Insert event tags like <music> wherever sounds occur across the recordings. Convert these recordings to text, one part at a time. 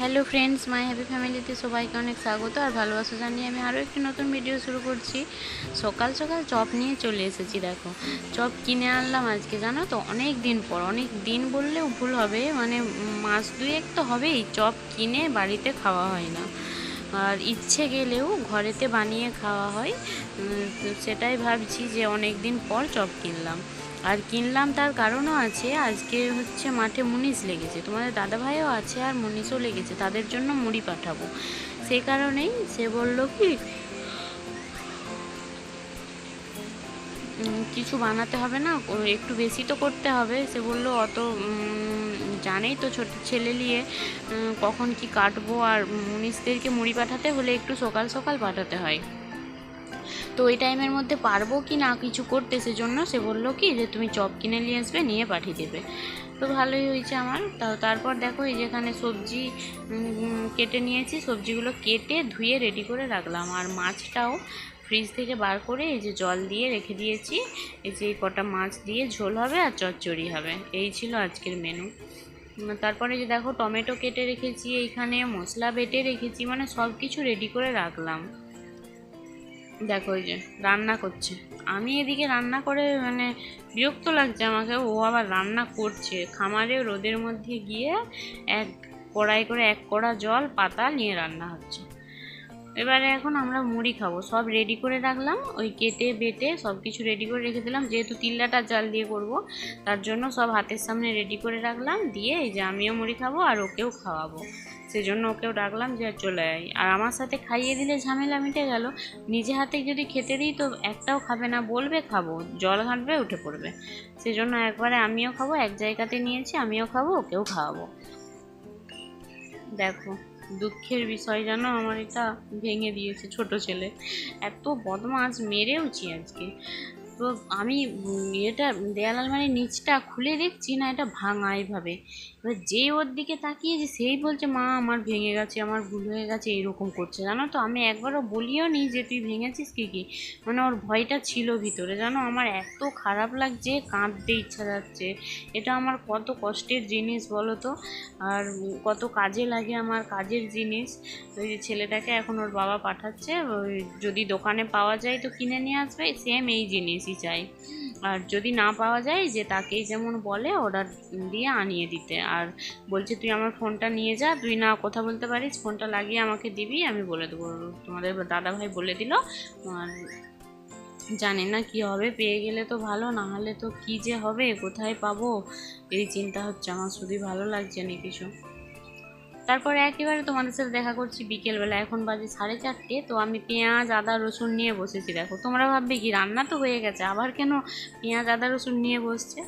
Hello friends মাই happy ফ্যামিলিতে সবাইকে অনেক স্বাগত আর ভালোবাসা জানিয়ে আমি আরও একটি নতুন ভিডিও শুরু করছি। সকাল সকাল চপ নিয়ে চলে এসেছি, দেখো। চপ কিনে আনলাম আজকে, জানো তো? অনেক দিন পর অনেক দিন বললেও ভুল হবে। মানে মাস দুয়েক তো হবেই চপ কিনে বাড়িতে খাওয়া হয় না। আর ইচ্ছে গেলেও ঘরেতে বানিয়ে খাওয়া হয়। সেটাই ভাবছি যে অনেক দিন পর চপ কিনলাম। আর কিনলাম তার কারণও আছে, আজকে হচ্ছে মাঠে মুনিশ লেগেছে। তোমাদের দাদাভাইও আছে আর মুনিশও লেগেছে, তাদের জন্য মুড়ি পাঠাবো। সেই কারণেই সে বলল কি কিছু বানাতে হবে না একটু বেশি তো করতে হবে। সে বলল, অত জানেই তো ছোট ছেলে নিয়ে কখন কি কাটবো আর মুনিশদেরকে মুড়ি পাঠাতে হলে একটু সকাল সকাল পাঠাতে হয়। তো ওই টাইমের মধ্যে পারব কি না কিছু করতে? সেজন্য সে বলল কি যে, তুমি চপ কিনে নিয়ে আসবে, নিয়ে পাঠিয়ে দেবে। তো ভালোই হয়েছে আমার। তাও তারপর দেখো এই যেখানে সবজি কেটে নিয়েছি, সবজিগুলো কেটে ধুয়ে রেডি করে রাখলাম। আর মাছটাও ফ্রিজ থেকে বার করে এই যে জল দিয়ে রেখে দিয়েছি। এই যে কটা মাছ দিয়ে ঝোল হবে আর চচ্চড়ি হবে। এই ছিল আজকের মেনু তারপরে যে দেখো টমেটো কেটে রেখেছি, এইখানে মশলা বেটে রেখেছি মানে সব কিছু রেডি করে রাখলাম। দেখো ওই যে, রান্না করছে। আমি এদিকে রান্না করে মানে বিরক্ত লাগছে আমাকে, ও আবার রান্না করছে। খামারে, রোদের মধ্যে গিয়ে এক কড়াই করে এক কড়া জল, পাতা নিয়ে রান্না হচ্ছে। এবারে এখন আমরা মুড়ি খাব। সব রেডি করে রাখলাম, ওই কেটে বেটে সব কিছু রেডি করে রেখে দিলাম। যেহেতু তিল্লাটা জাল দিয়ে করব, তার জন্য সব হাতের সামনে রেডি করে রাখলাম। দিয়ে এই যে আমিও মুড়ি খাব আর ওকেও খাওয়াবো। সেজন্য ওকেও ডাকলাম যে চলে আয়। আর আমার সাথে খাইয়ে দিলে ঝামেলা মিটে গেল। নিজে হাতে যদি খেতে দিই তো একটাও খাবে না, বলবে খাব। জল ঘাঁটবে উঠে পড়বে। সেজন্য একবারে আমিও খাব, এক জায়গাতে নিয়েছি, আমিও খাব, ওকেও খাওয়াবো। দেখো। দুঃখের বিষয় যেন আমার এটা ভেঙে দিয়েছে ছোট ছেলে। এত বদমাস মেরেওছি আজকে। তো আমি এটা দেয়াল আলমারির নিচটা খুলে দেখছি না, এটা ভাঙা এইভাবে। এবার যেই ওর দিকে তাকিয়েছি সেই বলছে, মা, আমার ভেঙে গেছে, আমার ভুল হয়ে গেছে, এরকম করছে। জানো তো, আমি একবারও বলিও নি যে, তুই ভেঙেছিস কি কি? মানে ওর ভয়টা ছিল ভিতরে, জানো? আমার এত খারাপ লাগছে, কাঁদতে ইচ্ছা যাচ্ছে। এটা আমার কত কষ্টের জিনিস, বলো তো? আর কত কাজে লাগে আমার কাজের জিনিস। ওই যে ছেলেটাকে এখন ওর বাবা পাঠাচ্ছে, ওই যদি দোকানে পাওয়া যায় তো কিনে নিয়ে আসবে সেম এই জিনিসই চাই। আর যদি না পাওয়া যায়, যে তাকেই যেমন বলে অর্ডার দিয়ে আনিয়ে দিতে। আর বলছে, তুই আমার ফোনটা নিয়ে যা, তুই না কথা বলতে পারিস, ফোনটা লাগিয়ে আমাকে দিবি, আমি বলে দেবো। তোমাদের দাদাভাই বলে দিল। আর জানি না কি হবে, পেয়ে গেলে তো ভালো, না হলে তো কি যে হবে, কোথায় পাবো? এই চিন্তা হচ্ছে, আমার শুধুই ভালো লাগছে না কিছু? তারপরে একেবারে তোমাদের সাথে দেখা করছি বিকেলবেলা। এখন বাজে সাড়ে চারটে, তো আমি পেঁয়াজ, আদা, রসুন নিয়ে বসেছি। দেখো, তোমরা ভাববে, কি রান্না তো হয়ে গেছে, আবার কেন পেঁয়াজ, আদা, রসুন নিয়ে বসছে?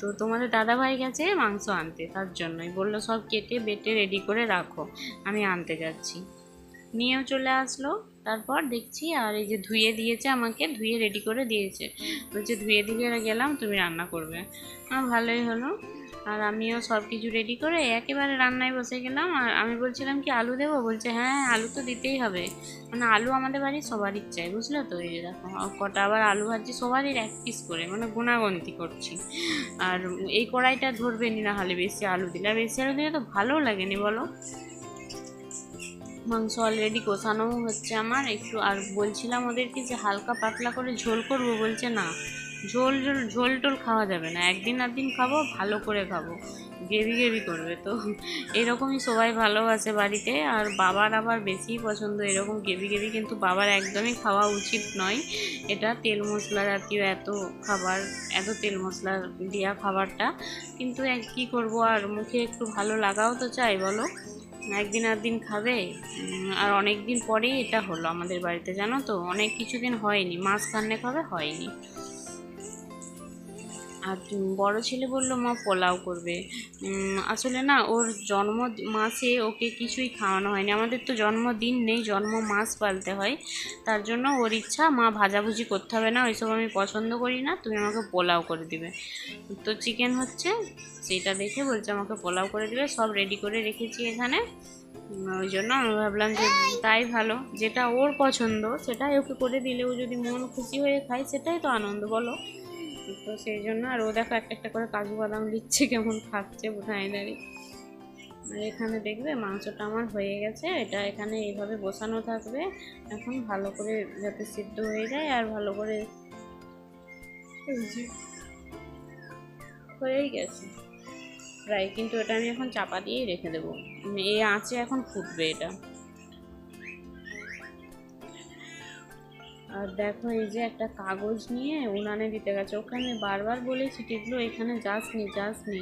তো তোমাদের দাদাভাই গেছে মাংস আনতে, তার জন্যই বলল, সব কেটে, বেটে রেডি করে রাখো, আমি আনতে যাচ্ছি। নিয়েও চলে আসলো, তারপর দেখছি, আর এই যে ধুয়ে দিয়েছে আমাকে, ধুয়ে রেডি করে দিয়েছে। বলছে, ধুয়ে দিয়ে গেলাম, তুমি রান্না করবে। ভালোই হলো। আর আমিও সব কিছু রেডি করে একেবারে রান্নায় বসে গেলাম। আর আমি বলছিলাম কি, আলু দেবো? বলছে হ্যাঁ আলু তো দিতেই হবে। মানে আলু আমাদের বাড়ির সবারই চাই, বুঝলে তো? এই দেখো কটা আবার আলু ভাজি সবারই এক পিস করে মানে গুণাগন্তি করছি। আর এই কড়াইটা ধরবে নি না হলে বেশি আলু দিলে। আর বেশি আলু দিলে তো ভালোও লাগেনি, বলো? মাংস অলরেডি কষানো হচ্ছে আমার। একটু আর বলছিলাম ওদেরকে যে হালকা পাতলা করে ঝোল করব, বলছে না। ঝোল ঝোল ঝোল টোল খাওয়া যাবে না। একদিন দিন খাব, ভালো করে খাব। গ্রেভি গ্রেভি করবে তো। এরকমই সবাই ভালোবাসে বাড়িতে। আর বাবার আবার বেশিই পছন্দ। এরকম গ্রেভি গ্রেভি কিন্তু বাবার একদমই খাওয়া উচিত নয়। এটা তেল মশলা জাতীয় এত খাবার, এত তেল মশলা দেওয়া খাবারটা। কিন্তু কী করব? আর মুখে একটু ভালো লাগাও তো চাই, বলো? একদিন আর দিন খাবে? আর অনেক দিন পরেই এটা হলো আমাদের বাড়িতে, জানো তো? অনেক কিছুদিন হয়নি। মাছ খাবে, হয়নি। আর বড় ছেলে বলল, মা, পোলাও করবে। আসলে না, ওর জন্ম মাসে ওকে কিছুই খাওয়ানো হয়নি। আমাদের তো জন্মদিন নেই, জন্ম মাস পালতে হয়। তার জন্য ওর ইচ্ছা, মা, ভাজাভুজি করতে হবে না, ওইসব আমি পছন্দ করি না, তুমি আমাকে পোলাও করে দিবে। তো চিকেন হচ্ছে, সেটা দেখে বলছে, আমাকে পোলাও করে দিবে, সব রেডি করে রেখেছি এখানে। ওই জন্য আমি ভাবলাম যে, তাই ভালো, যেটা ওর পছন্দ, সেটাই ওকে করে দিলে ও যদি মন খুশি হয়ে খায়, সেটাই তো আনন্দ, বলো। তো সেই জন্য আর ও দেখো একটা একটা করে কাজু বাদাম দিচ্ছে, কেমন খাচ্ছে বোঝায় দাঁড়িয়ে আর এখানে দেখবে মাংসটা আমার হয়ে গেছে, এটা এখানে এইভাবে বসানো থাকবে। এখন ভালো করে যাতে সিদ্ধ হয়ে যায় আর ভালো করে হয়েই গেছে। প্রায় কিন্তু এটা আমি এখন চাপা দিয়েই রেখে দেবো। এই আঁচে এখন ফুটবে এটা। আর দেখো এই যে একটা কাগজ নিয়ে উনানে দিতে গেছে। ওখানে বারবার বলেছি টিকলো এখানে যাস নি যাস নি।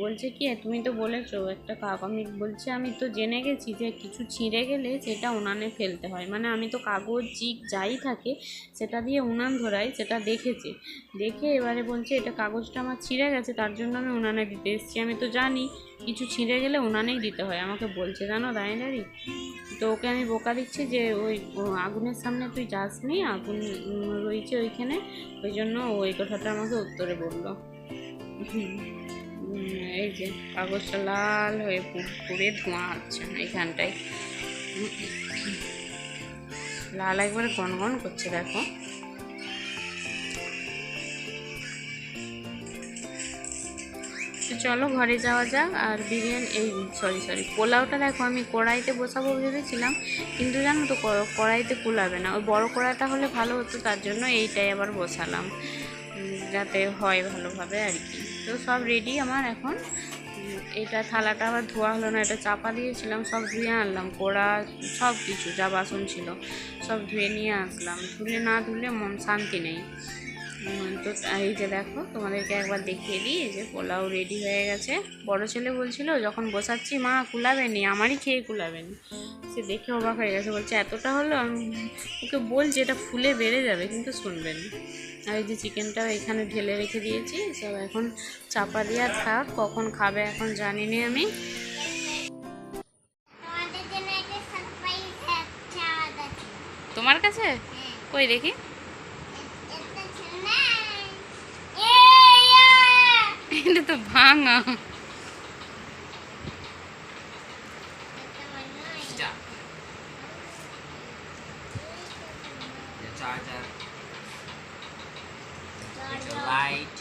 বলছে কি তুমি তো বলেছ, একটা কাক আমি বলছি, আমি তো জেনে গেছি যে কিছু ছিঁড়ে গেলে সেটা উনানে ফেলতে হয়। মানে আমি তো কাগজ চিক যাই থাকে, সেটা দিয়ে উনান ধরাই, সেটা দেখেছি। দেখে এবারে বলছে, এটা কাগজটা আমার ছিঁড়ে গেছে, তার জন্য আমি উনানে দিতে এসেছি। আমি তো জানি কিছু ছিঁড়ে গেলে উনানেই দিতে হয়। আমাকে বলছে জানো দাঁড়িয়ে তো ওকে আমি বোকা দিচ্ছি যে ওই আগুনের সামনে তুই যাসনি আগুন উম, রয়েছে ওইখানে ওই জন্য ওই কথাটা আমাকে উত্তরে বলল। এই যে কাগজটা লাল হয়ে পুড়ে ধোঁয়া হচ্ছে এইখানটায় উম, লাল একবারে গনগন করছে দেখো। তো চলো ঘরে যাওয়া যাক। আর বিরিয়ানি, এই সরি সরি পোলাওটা দেখো আমি কড়াইতে বসাবো ভেবেছিলাম, কিন্তু জানো তো কড়াইতে কুলাবে না। ওই বড় কড়াইটা হলে ভালো হতো, তার জন্য এইটাই আবার বসালাম। যাতে হয় ভালোভাবে আর কি। তো সব রেডি আমার এখন। এটা থালাটা আবার ধোয়া হলো না, এটা চাপা দিয়েছিলাম, সব ধুয়ে আনলাম। কড়া সব কিছু যা বাসন ছিল, সব ধুয়ে নিয়ে আসলাম। ধুলে না ধুলে মন শান্তি নেই। তো এই যে দেখো তোমাদেরকে একবার দেখিয়ে দিই এই যে পোলাও রেডি হয়ে গেছে। বড় ছেলে বলছিল যখন বসাচ্ছি মা কুলাবেনি আমারই খেয়ে কুলাবেনি। সে দেখে অবাক হয়ে গেছে বলছে এতটা হলো? আমি ওকে বলছি এটা ফুলে বেড়ে যাবে কিন্তু শুনবে না। আর এই যে চিকেনটা এখানে ঢেলে রেখে দিয়েছি সব এখন চাপা দিয়া থাক কখন খাবে এখন জানি না আমি তোমার কাছে? কই দেখি একটা ছিল না এই এটা তো ভাঙা. The charger, the light,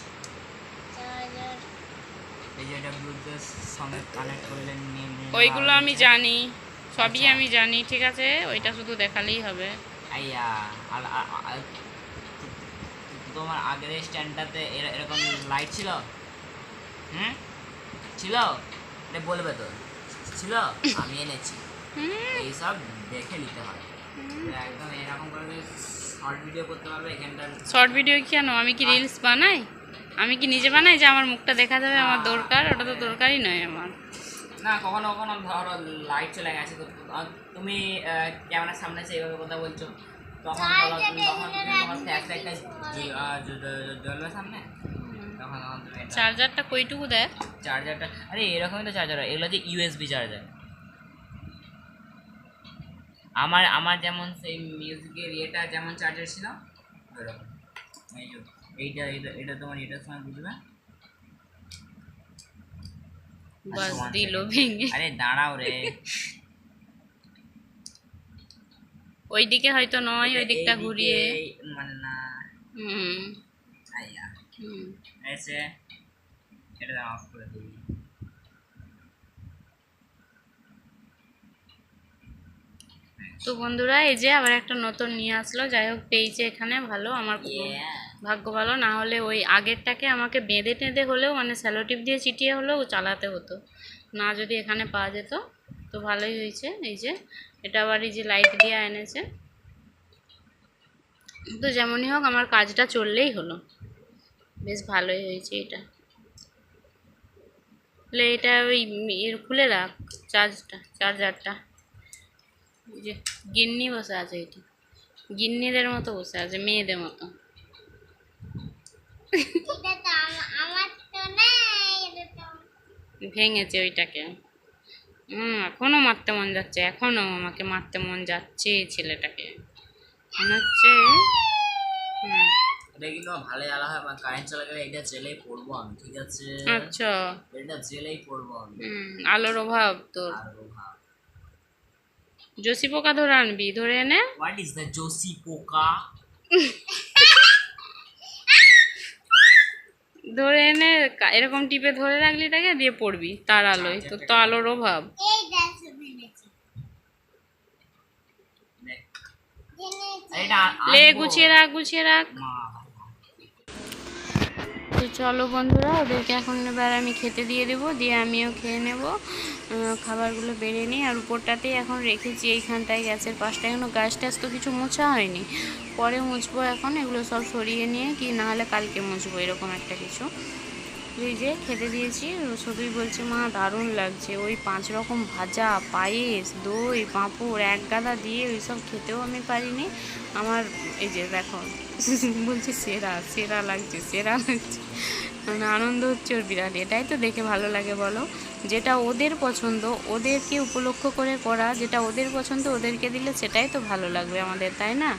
ওইগুলো আমি জানি সবই আচ্ছা। আমি জানি ঠিক আছে? ওইটা শুধু দেখালেই হবে। তোমার আগের স্ট্যান্ডটাতে এরকম লাইট ছিল? হুম ছিল? এটা বলবে তো। ছিল? আমি এনেছি। এইসব দেখে নিতে হয়। একদম এরকম করে শর্ট ভিডিও করতে পারবে এখানটার শর্ট ভিডিও কেন? আমি কি রিলস বানাই? আমি কি নিজে বানাই যে আমার মুখটা দেখা যাবে আমার দরকার? ওটা তো দরকারই নয় আমার। না কখনো কখনো ধরো লাইট চলে গেছে তুমি ক্যামেরার সামনে এসে এইভাবে কথা বলছো। তখন তখন তুমি তোমার ফ্ল্যাশ লাইটটা জ্বলবে সামনে? তখন চার্জারটা কইটুকু দেয়? চার্জারটা আরে এরকমই তো চার্জার হয় এগুলো হচ্ছে ইউএসবি চার্জার। আমার আমার যেমন সেই মিউজিকের ইয়েটা যেমন চার্জার ছিল ওইরকম। এই যে এইটা এটা এটা তোমার এটার সময় বুঝবে? বাস আচ্ছা, দিল ভেঙে। আরে দাঁড়াও রে। ওইদিকে হয়তো নয় ওই দিকটা ঘুরিয়ে। মানে না। হুম। আইয়া এসে এটা অফ করে দিই তো বন্ধুরা এই যে আবার একটা নতুন নিয়ে আসলো। যাই হোক পেয়েছে এখানে ভালো। আমার ভাগ্য ভালো। না হলে ওই আগেরটাকে আমাকে বেঁধে টেঁধে হলেও মানে স্যালোটিপ দিয়ে চিটিয়ে হলেও চালাতে হতো। না যদি এখানে পাওয়া যেত তো ভালোই হয়েছে। এই যে এটা আবার এই যে লাইট দিয়ে এনেছে। তো যেমনই হোক আমার কাজটা চললেই হলো। বেশ ভালোই হয়েছে এটা। তাহলে এটা ওই এর খুলে রাখ চার্জটা চার্জারটা। যে গিন্নি বসে আছে এটা। গিন্নিদের মতো বসে আছে মেয়েদের মতো। ভেঙেছে ওইটাকে। হুম এখনও মারতে মন যাচ্ছে এখনও আমাকে মারতে মন যাচ্ছে ছেলেটাকে। মনে হচ্ছে হুম, এটা কিন্তু ভালো জ্বালা হয় মানে কারেন্ট চলে গেলে এটা জেলেই পড়ব আমি ঠিক আছে? আচ্ছা। এটা জেলেই পড়ব আমি। আলোর অভাব তোর। জসি পোকা ধরে আনবি ধরে এনে। হোয়াট ইজ দ্য জোসি পোকা? ধরে এনে এরকম টিপে ধরে রাখলি তাকে দিয়ে পড়বি তার আলোয়। তো তো আলোর অভাব। লে গুছিয়ে রাখ গুছিয়ে রাখ। তো চলো বন্ধুরা, ওদেরকে এখন এবার আমি খেতে দিয়ে দেব, দিয়ে আমিও খেয়ে নেব। খাবারগুলো বেড়ে নিই, আর উপরটাতেই এখন রেখেছি এইখানটায় গ্যাসের পাশটা। এখনও গ্যাস ট্যাস তো কিছু মোছা হয়নি। পরে মুছবো এখন, এগুলো সব সরিয়ে নিয়ে, কি নাহলে কালকে মুছবো, এরকম একটা কিছু। যে খেতে দিয়েছি। শুধুই বলছে, মা, দারুণ লাগছে। ওই পাঁচ রকম ভাজা, পায়েস, দই, পাঁপড়, এক গাদা দিয়ে ওই সব খেতেও আমি পারিনি। আমার এই যে দেখো, <laughs> বলছে, সেরা সেরা লাগছে সেরা লাগছে। মানে আনন্দ হচ্ছে ওর বিরাট এটাই তো দেখে ভালো লাগে বলো। যেটা ওদের পছন্দ, ওদেরকে উপলক্ষ করে করা, যেটা ওদের পছন্দ, ওদেরকে দিলে সেটাই তো ভালো লাগবে আমাদের, তাই না?